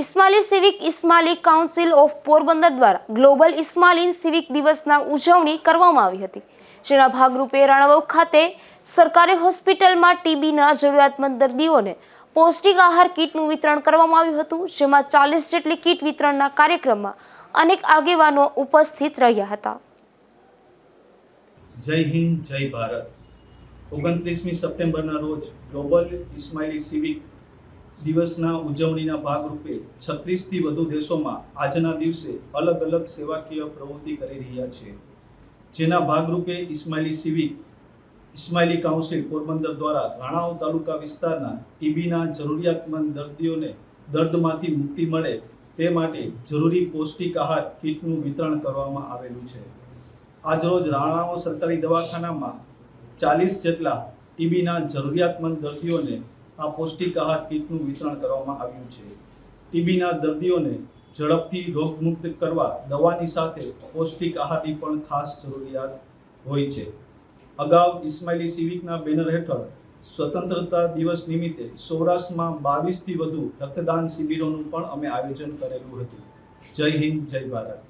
Ismaili civic Ismaili council of Porbandar દ્વારા global ઇસ્માલિન civic દિવસના ઉજવણી કરવામાં આવી હતી. જેના ભાગરૂપે રાણાવાવ ખાતે સરકારી હોસ્પિટલમાં ટીબીના જરૂરિયાતમંદ દર્દીઓને પૌષ્ટિક આહાર કીટનું વિતરણ કરવામાં આવ્યું હતું, જેમાં ચાલીસ જેટલી કીટ વિતરણના કાર્યક્રમમાં અનેક આગેવાનો ઉપસ્થિત રહ્યા હતા. જય હિન્દ, જય ભારત. ઓગણત્રીસમી સપ્ટેમ્બરના રોજ ગ્લોબલ ઇસ્માઇલી સિવિક દિવસના ઉજવણીના ભાગરૂપે છત્રીસથી વધુ દેશોમાં આજના દિવસે અલગ અલગ સેવાકીય પ્રવૃત્તિ કરી રહ્યા છે. જેના ભાગરૂપે Ismaili civic, Ismaili council Porbandar દ્વારા રાણાઓ તાલુકા વિસ્તારના ટીબીના જરૂરિયાતમંદ દર્દીઓને દર્દમાંથી મુક્તિ મળે તે માટે જરૂરી પૌષ્ટિક આહાર કીટનું વિતરણ કરવામાં આવેલું છે. આજરોજ રાણાઓ સરકારી દવાખાનામાં ચાલીસ જેટલા ટીબીના જરૂરિયાતમંદ દર્દીઓને આ પૌષ્ટિક આહાર કીટનું વિતરણ કરવામાં આવ્યું છે. ટીબીના દર્દીઓને ઝડપથી રોગમુક્ત કરવા દવાની સાથે પૌષ્ટિક આહારની પણ ખાસ જરૂરિયાત હોય છે. અગાઉ ઇસ્માઇલી સિવિકના બેનર હેઠળ સ્વતંત્રતા દિવસ નિમિત્તે સૌરાષ્ટ્રમાં બાવીસથી વધુ રક્તદાન શિબિરોનું પણ અમે આયોજન કરેલું હતું. જય હિન્દ, જય ભારત.